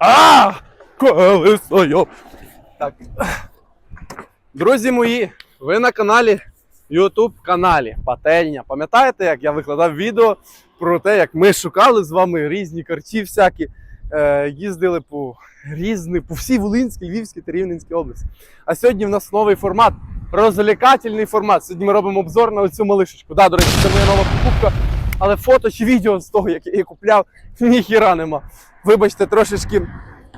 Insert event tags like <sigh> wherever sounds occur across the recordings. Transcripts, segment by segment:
А! Колесо! Так. Друзі мої, ви на каналі YouTube каналі Пательня. Пам'ятаєте, як я викладав відео про те, як ми шукали з вами різні карті всякі, е, їздили по різні, по всій Волинській, Львівській та Рівненській області. А сьогодні в нас новий формат, розвлекательний формат. Сьогодні ми робимо обзор на оцю малишечку. Да, до речі, це моя нова покупка, але фото чи відео з того, як я купляв, ніхіра нема. Вибачте, трошечки.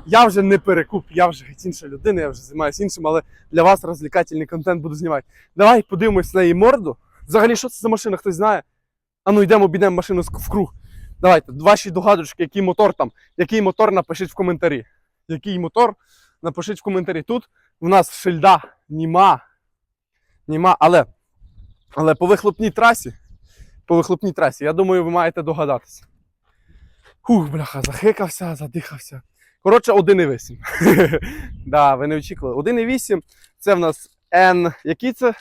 Я вже не перекуп, я вже інша людина, я вже займаюся іншим, але для вас розвлекательний контент буду знімати. Давай подивимось на її морду. Взагалі, що це за машина, хтось знає? А ну йдемо, обійдемо машину в круг. Давайте, ваші догадочки, який мотор там, який мотор напишіть в коментарі. Який мотор, напишіть в коментарі. Тут в нас шильда нема. Нема, але, але по вихлопній трасі, по вихлопній трасі, я думаю, ви маєте догадатися. Хух, бляха, захикався, задихався. Коротше, 1,8. <laughs> да, ви не очікували. 1,8 це в нас N. Який це?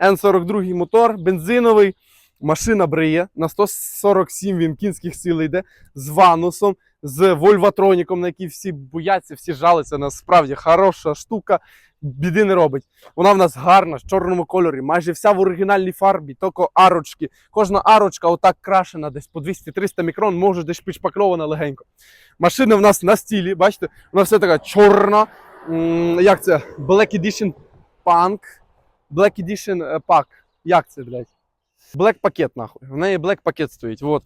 N42 мотор, бензиновий. Машина бриє. На 147 він кінських сил йде з ванусом, з вольватроніком, на який всі бояться, всі жалиться. Насправді хороша штука, біди не робить. Вона в нас гарна, в чорному кольорі, майже вся в оригінальній фарбі, тільки арочки. Кожна арочка отак крашена, десь по 200-300 мікрон, може десь підшпакльована легенько. Машина в нас на стілі, бачите, вона все така чорна. Як це? Black Edition Punk. Black Edition е, Pack. Як це, блядь? Black пакет, нахуй. В неї Black пакет стоїть. Вот.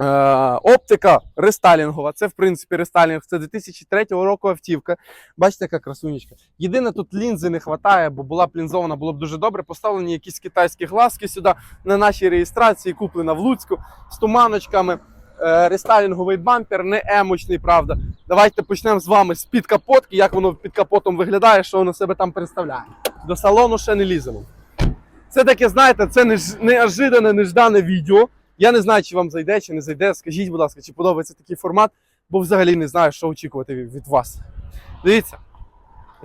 Е, оптика рестайлінгова. Це, в принципі, рестайлінг. Це 2003 року автівка. Бачите, яка красунечка. Єдине, тут лінзи не вистачає, бо була б лінзована, було б дуже добре. Поставлені якісь китайські глазки сюди на нашій реєстрації, куплена в Луцьку з туманочками. Е, рестайлінговий бампер, не емочний, правда. Давайте почнемо з вами з під капотки, як воно під капотом виглядає, що воно себе там представляє. До салону ще не ліземо. Це таке, знаєте, це неожиданне, неждане відео. Я не знаю, чи вам зайде, чи не зайде. Скажіть, будь ласка, чи подобається такий формат, бо взагалі не знаю, що очікувати від вас. Дивіться,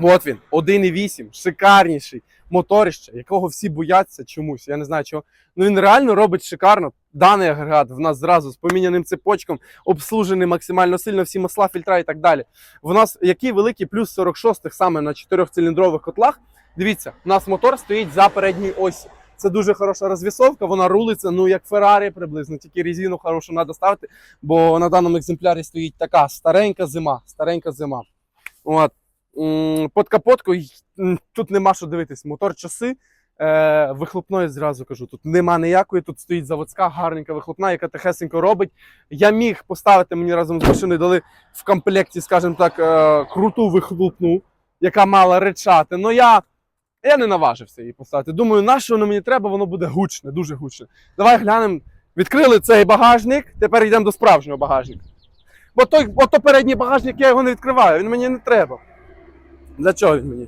от він, 1,8, шикарніший моторище, якого всі бояться чомусь. Я не знаю чого. Ну він реально робить шикарно. Даний агрегат в нас зразу з поміняним цепочком, обслужений максимально сильно, всі масла, фільтра і так далі. В нас який великий плюс 46-х саме на 4-циліндрових котлах. Дивіться, у нас мотор стоїть за передньою осі. Це дуже хороша розвісовка, вона рулиться, ну як Феррарі приблизно, тільки резину хорошу треба ставити, бо на даному екземплярі стоїть така старенька зима. Старенька зима. От. М, Під капоткою тут нема що дивитись. Мотор часи. Е, вихлопної зразу кажу, тут нема ніякої, тут стоїть заводська, гарненька вихлопна, яка тихесенько робить. Я міг поставити мені разом з машиною, дали в комплекті, скажімо так, е, круту вихлопну, яка мала речати. Ну я, я не наважився її поставити. Думаю, на що воно мені треба, воно буде гучне, дуже гучне. Давай глянемо. Відкрили цей багажник, тепер йдемо до справжнього багажника. Бо той, ото передній багажник, я його не відкриваю, він мені не треба. Для чого він мені?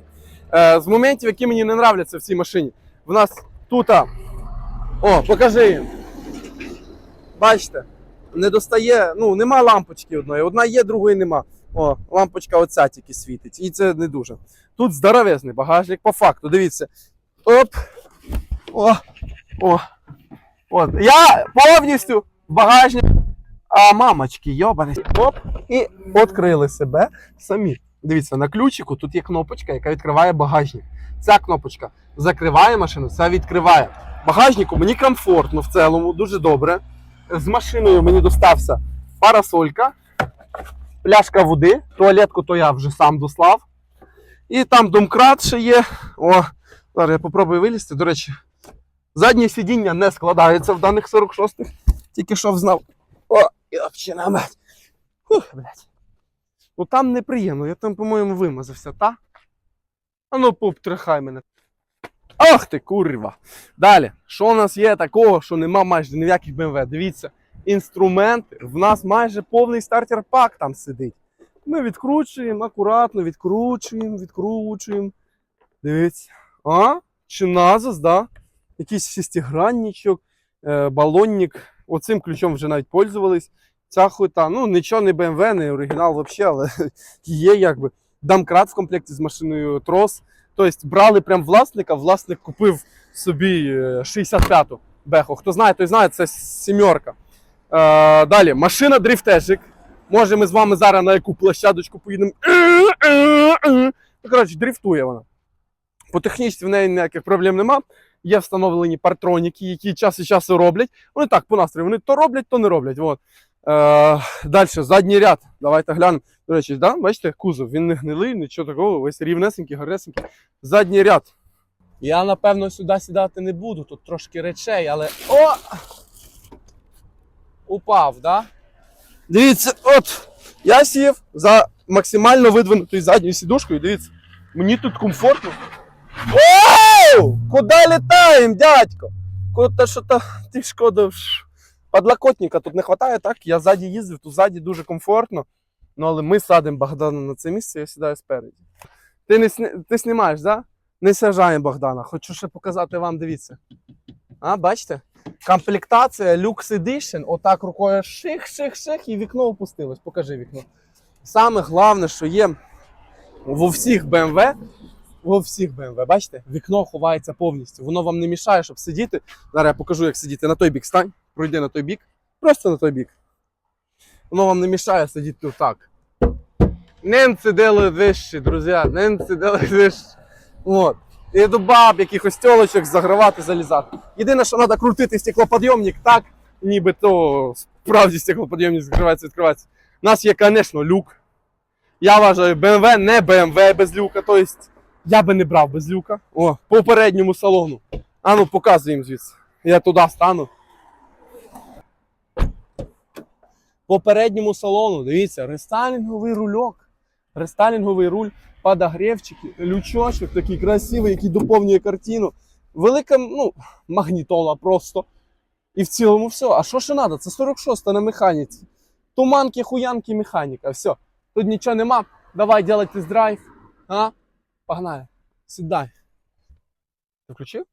Е, з моментів, які мені не нравляться в цій машині. В нас тут. О, покажи їм. Бачите, не достає, ну, нема лампочки одної. Одна є, другої нема. О, лампочка оця тільки світить. І це не дуже. Тут здоровезний багажник, по факту. Дивіться. Оп. О. О. От. Я повністю багажник. А мамочки, йобані. Оп. І відкрили себе самі. Дивіться, на ключику тут є кнопочка, яка відкриває багажник. Ця кнопочка закриває машину, ця відкриває. Багажнику мені комфортно в цілому, дуже добре. З машиною мені достався парасолька, пляшка води, туалетку то я вже сам дослав. І там домкрат ще є. О, зараз я попробую вилізти. До речі, заднє сидіння не складається в даних 46-х. Тільки що взнав. О, мать. Фух, блядь. Ну там неприємно, я там, по-моєму, вимазався, та? А ну, пуп, трихай мене. Ах ти, курва. Далі, що у нас є такого, що нема майже ніяких BMW? Дивіться, інструменти. В нас майже повний стартер-пак там сидить. Ми відкручуємо, акуратно, відкручуємо, відкручуємо. Дивіться. А? Чи назас, да? Якийсь шестигранничок, е, балонник. Оцим ключом вже навіть пользувались. Ця хуйта, ну нічого не BMW, не оригінал взагалі, але <laughs> є якби. Дамкрат в комплекті з машиною трос. Тобто брали прям власника, власник купив собі е, 65-ту беху. Хто знає, той знає, це сімерка. Е, далі, машина дрифтежик. Може, ми з вами зараз на яку площадочку поїдемо. Ну, коротше, дрифтує вона. По технічці в неї ніяких проблем нема. Є встановлені партроніки, які час від часу роблять. Вони так, по настрою, вони то роблять, то не роблять. От. Е, далі, задній ряд. Давайте глянемо. До речі, да? бачите, кузов, він не гнилий, нічого такого, весь рівнесенький, гарнесенький. Задній ряд. Я, напевно, сюди сідати не буду, тут трошки речей, але. О! Упав, да? Дивіться, от, я сів за максимально видвинутою задньою сідушкою, дивіться. Мені тут комфортно. Оу! Куди літаємо, дядько? Куди що то ти шкода. Подлокотника тут не вистачає, так? Я ззаді їздив, тут ззаді дуже комфортно. Ну, але ми садимо Богдана на це місце, я сідаю спереді. Ти не ти знімаєш, так? Да? Не сажаємо Богдана. Хочу ще показати вам, дивіться. А, бачите? Комплектація Lux Edition. Отак рукою ших-ших-ших і вікно опустилось. Покажи вікно. Саме головне, що є во всіх BMW, во всіх BMW, бачите, вікно ховається повністю. Воно вам не мішає, щоб сидіти. Зараз я покажу, як сидіти. На той бік стань, пройди на той бік, просто на той бік. Воно вам не мішає сидіти отак. Немці делають вещи, друзі, немці вещи. От. І до баб, якихось тьолочок загравати, залізати. Єдине, що треба крутити стеклоподйомник так, ніби то справді стеклоподйомник закривається, відкривається. У нас є, звісно, люк. Я вважаю, BMW не BMW без люка. Тобто я би не брав без люка. О, по передньому салону. А ну показуємо звідси. Я туди стану. По передньому салону, дивіться, рестайлінговий рульок. Рестайлінговий руль, подогрівчики, лючочок такий красивий, який доповнює картину. Велика ну, магнітола просто. І в цілому все. А що ще треба? Це 46-та на механіці. Туманки, хуянки, механіка. Все. Тут нічого нема. Давай делать тест-драйв. А? Погнали. Сідай. Ти включив?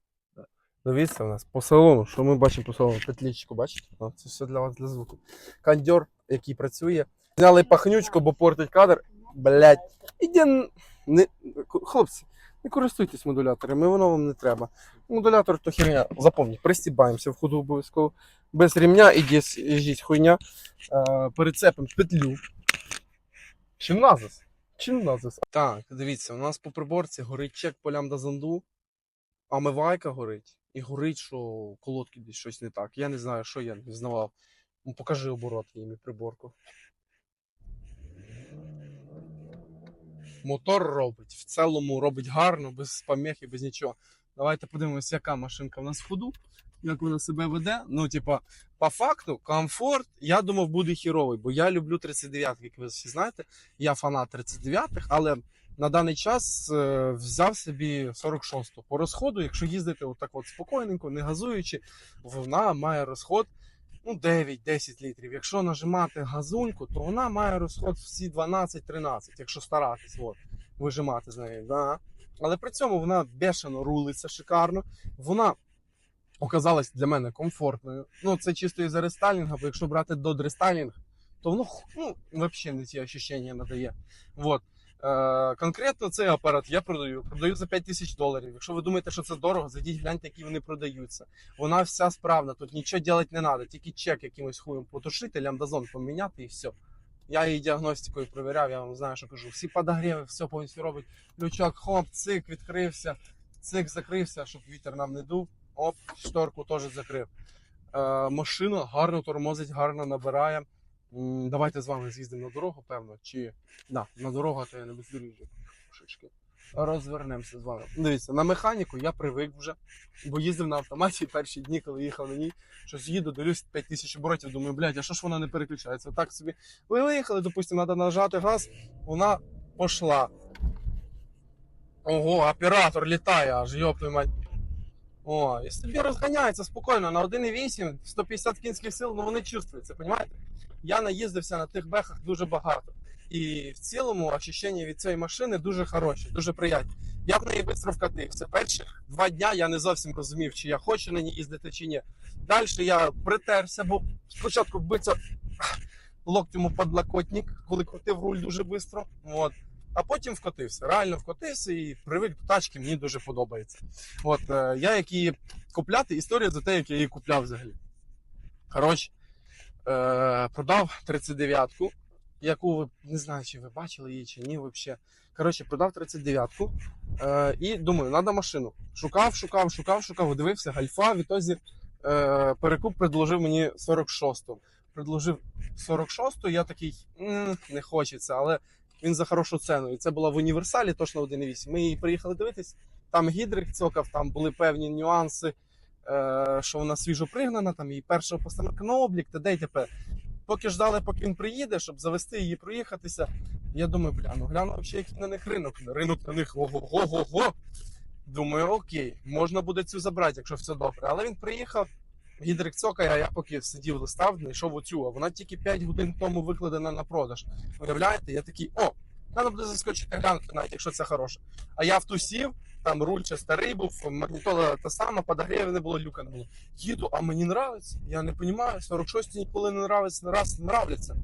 Дивіться у нас по салону. Що ми бачимо по салону? Петлічку, бачите? Це все для вас для звуку. Кондьор, який працює. Зняли пахнючку, бо портить кадр. Блять. Іди. Не... Хлопці, не користуйтесь модуляторами, воно вам не треба. Модулятор то херня. Запомніть, пристібаємося в ходу обов'язково. Без ремня ідіть, їжіть хуйня. Е, перецепимо петлю. Чим назис? Чим назис? Так, дивіться, у нас по приборці горить чек по лямда занду, а мивайка горить. І горить, що колодки десь щось не так. Я не знаю, що я не знавав. Ну, Покажи обороти їм і приборку. Мотор робить. В цілому робить гарно, без помех і без нічого. Давайте подивимося, яка машинка в нас в ходу, як вона себе веде. Ну, типа, по факту, комфорт, я думав, буде хіровий, бо я люблю 39 як ви всі знаєте. Я фанат 39-х, але на даний час е, взяв собі 46-ту. По розходу, якщо їздити отак от спокійненько, не газуючи, вона має розход ну, 9-10 літрів. Якщо нажимати газуньку, то вона має розход всі 12-13, якщо старатись от, вижимати з неї. Да. Але при цьому вона бешено рулиться шикарно. Вона оказалась для мене комфортною. Ну, це чисто із-за рестайлінга, бо якщо брати до рестайлінг, то воно ну, взагалі не ці ощущення надає. Вот. Е, конкретно цей апарат я продаю. Продаю за 5 тисяч доларів. Якщо ви думаєте, що це дорого, зайдіть гляньте, які вони продаються. Вона вся справна, тут нічого робити не треба, тільки чек якимось хуєм потушити, лямдазон поміняти і все. Я її діагностикою перевіряв, я вам знаю, що кажу. Всі подогріви, все повністю робить. Лючок, хоп, цик відкрився, цик закрився, щоб вітер нам не дув. Оп, шторку теж закрив. Е, машина гарно тормозить, гарно набирає. Давайте з вами з'їздимо на дорогу, певно. Чи да, на дорогу, то я не бездоріжжя. Розвернемося з вами. Дивіться, на механіку я привик вже, бо їздив на автоматі <laughs> перші дні, коли їхав на ній. Щось їду, дивлюсь 5 тисяч оборотів, думаю, блядь, а що ж вона не переключається? Так собі. Ви виїхали, допустимо, треба нажати газ, вона пішла. Ого, оператор літає аж, йоп мать. О, і собі розганяється спокійно на 1,8, 150 кінських сил, ну вони чувствуються, розумієте? Я наїздився на тих бехах дуже багато. І в цілому ощущення від цієї машини дуже хороші, дуже приємні. Я в неї швидко вкатився. Перші два дня я не зовсім розумів, чи я хочу на ній їздити, чи ні. Далі я притерся, бо спочатку биться локтем у подлокотник, коли крутив руль дуже швидко. От. А потім вкотився. Реально вкотився і привик до тачки, мені дуже подобається. От е, я як її купляти, історія за те, як я її купляв взагалі. Коротше, продав 39-ку, яку ви не знаю, чи ви бачили її, чи ні, взагалі. Коротше, продав 39-ку. Е, і думаю, треба машину. Шукав, шукав, шукав, шукав, дивився, гальфа. В ітозі е, перекуп предложив мені 46-ту. Предложив 46-ту, я такий «М, не хочеться, але він за хорошу ціну. І це була в універсалі, точно 1.8. Ми її приїхали дивитись. Там гідрик цокав, там були певні нюанси, е, що вона свіжо пригнана, там її перша постановка на облік, та й тепер. Поки ждали, поки він приїде, щоб завести її, проїхатися. Я думаю, бля, ну гляну взагалі, який на них ринок. Ринок на них ого-го-го. Думаю, окей, можна буде цю забрати, якщо все добре. Але він приїхав, гідрик цокає, а я поки сидів листав, знайшов оцю, а вона тільки 5 годин тому викладена на продаж. Уявляєте, я такий, о, треба буде заскочити глянути, навіть якщо це хороше. А я в ту сів, там руль ще старий був, магнітола та сама, подогрів не було, люка не було. Їду, а мені нравиться. Я не розумію, 46 ніколи не нравиться, раз нравляться.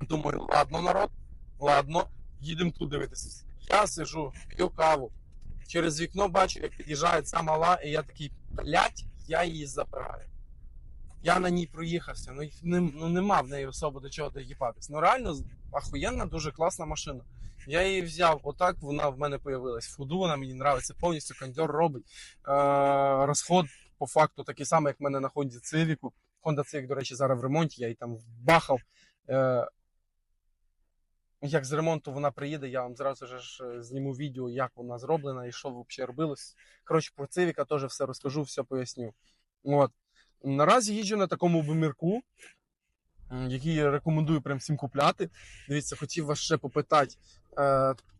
Думаю, ладно, народ, ладно, їдемо тут дивитися. Я сижу, п'ю каву. Через вікно бачу, як під'їжджає ця мала, і я такий, блядь, я її забираю. Я на ній проїхався, ну, не, ну нема в неї особо до чого доїбатись. Ну реально ахуєнна, дуже класна машина. Я її взяв, отак вона в мене появилась. Ходу вона мені нравиться, повністю кондьор робить. Е, розход по факту такий самий, як в мене на Honda Civic. Honda Civic, до речі, зараз в ремонті, я її там вбахав. Е, як з ремонту вона приїде, я вам зразу ж е, зніму відео, як вона зроблена і що взагалі робилось. Коротше, про Цивіка теж все розкажу, все поясню. От. Наразі їжджу на такому бумірку, м, який я рекомендую прям всім купляти. Дивіться, хотів вас ще попитати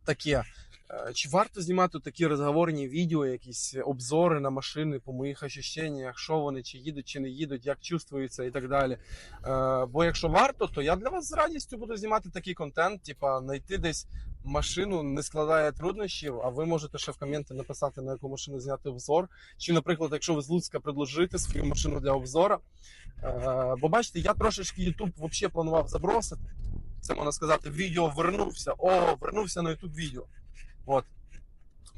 таке. Е, Чи варто знімати такі розговорні відео, якісь обзори на машини по моїх ощущеннях, що вони, чи їдуть, чи не їдуть, як чувствуються і так далі. Е, бо якщо варто, то я для вас з радістю буду знімати такий контент, типа знайти десь машину не складає труднощів, а ви можете ще в коменти написати, на яку машину зняти обзор. Чи, наприклад, якщо ви з Луцька предложите свою машину для обзора. Е, бо бачите, я трошечки YouTube взагалі планував забросити. Це можна сказати, відео вернувся. О, вернувся на YouTube відео. От.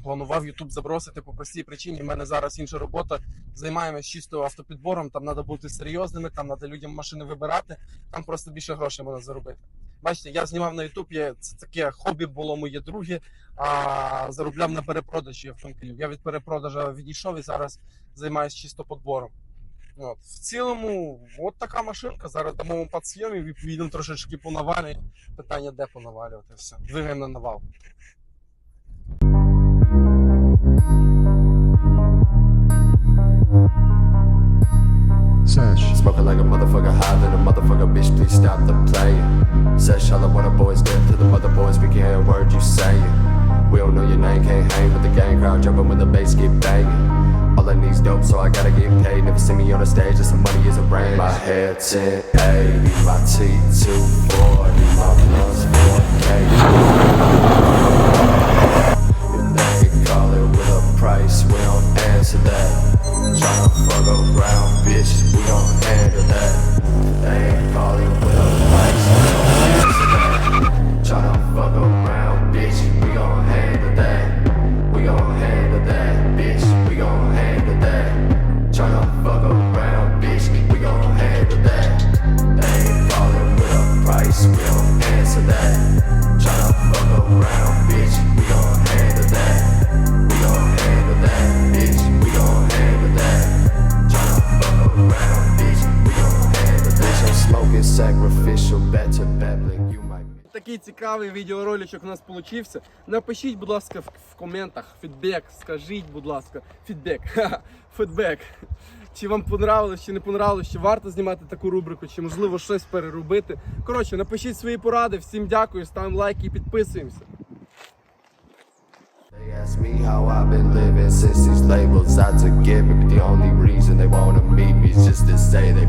Планував YouTube забросити по простій причині. У мене зараз інша робота. Займаємось чисто автопідбором. Там треба бути серйозними, там треба людям машини вибирати. Там просто більше грошей можна заробити. Бачите, я знімав на YouTube, це таке хобі було моє друге, а заробляв на перепродажі автомобілів. Я від перепродажу відійшов і зараз займаюся чисто подбором. От. В цілому, от така машинка. Зараз дамо вам підсйомів і поїдемо трошечки по навалі. Питання, де понавалювати все. Двигаємо на навал. Sesh. Smoking like a motherfucker, high than a motherfucker, bitch, please stop the playing. Says all I want a boys get to the mother boys, we can hear a word you saying. We don't know your name, can't hang with the gang crowd, jumping when the bass get banging. I need's dope, so I gotta get paid. Never see me on the stage, just some money is a brain. My head 1080, my T240, my blunts 4K. If they call it with a price, we don't answer that. Tryna fuck around, bitch, we gon' handle that. They ain't call it with Такий цікавий відеороличок у нас получився. Напишіть, будь ласка, в, коментах фідбек. Скажіть, будь ласка, фідбек. <laughs> Фідбек. Чи вам понравилось, чи не понравилось, чи варто знімати таку рубрику, чи можливо щось переробити. Коротше, напишіть свої поради. Всім дякую, ставимо лайки і підписуємося. They ask me how I've been living since these labels I took give but the only reason they wanna meet me is just to say they